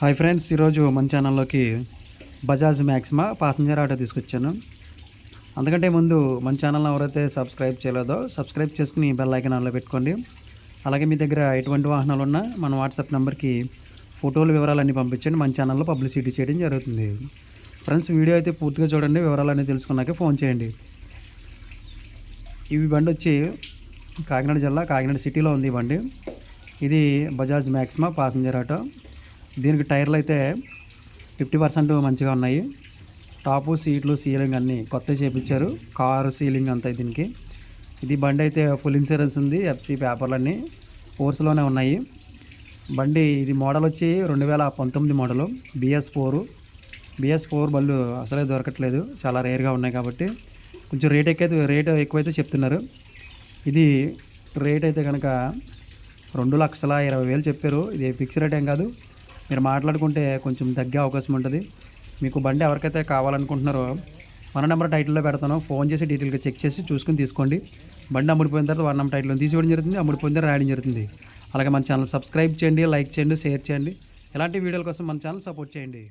Hi friends ఈరోజు మన ఛానల్లోకి బజాజ్ మ్యాక్సిమా పాసెంజర్ ఆటో తీసుకొచ్చాను. అందుకంటే ముందు మన ఛానల్ని ఎవరైతే సబ్స్క్రైబ్ చేయలేదో సబ్స్క్రైబ్ చేసుకుని బెల్ ఐకన్ ఆన్లో పెట్టుకోండి. అలాగే మీ దగ్గర ఎటువంటి వాహనాలు ఉన్నా మన వాట్సాప్ నెంబర్కి ఫోటోలు వివరాలన్నీ పంపించండి. మన ఛానల్లో పబ్లిసిటీ చేయడం జరుగుతుంది. ఫ్రెండ్స్ వీడియో అయితే పూర్తిగా చూడండి వివరాలన్నీ తెలుసుకున్నాక ఫోన్ చేయండి. ఇవి బండి వచ్చి కాకినాడ జిల్లా కాకినాడ సిటీలో ఉంది ఈ బండి. ఇది బజాజ్ మ్యాక్సిమా పాసెంజర్ ఆటో. దీనికి టైర్లు అయితే ఫిఫ్టీ పర్సెంట్ మంచిగా ఉన్నాయి. టాపు సీట్లు సీలింగ్ అన్నీ కొత్త చేపించారు. కారు సీలింగ్ అంతా దీనికి. ఇది బండి అయితే ఫుల్ ఇన్సూరెన్స్ ఉంది ఎఫ్సి పేపర్లు అన్నీ ఫోర్స్లోనే ఉన్నాయి. బండి ఇది మోడల్ వచ్చి రెండు వేల పంతొమ్మిది model BS four. BS four బళ్ళు అసలే దొరకట్లేదు చాలా రేర్గా ఉన్నాయి కాబట్టి. కొంచెం రేట్ ఎక్కువ రేట్ ఎక్కువైతే చెప్తున్నారు. ఇది రేట్ అయితే కనుక రెండు లక్షల ఇరవై వేలు చెప్పారు. ఇది ఫిక్స్ రేట్ ఏం కాదు మీరు మాట్లాడుకుంటే కొంచెం తగ్గే అవకాశం ఉంటుంది. మీకు బండి ఎవరికైతే కావాలనుకుంటున్నారో వన్ నెంబర్ టైటిల్లో పెడతాను. ఫోన్ చేసి డీటెయిల్గా చెక్ చేసి చూసుకుని తీసుకోండి. బండి అమ్ముడిపోయిన తర్వాత వన్ నెంబర్ టైటిల్లో తీసివేయడం జరుగుతుంది. అమ్ముడిపోయిన తర్వాత రాయడం జరుగుతుంది. అలాగే మన ఛానల్ సబ్స్క్రైబ్ చేయండి లైక్ చేయండి షేర్ చేయండి. ఇలాంటి వీడియోల కోసం మన ఛానల్ సపోర్ట్ చేయండి.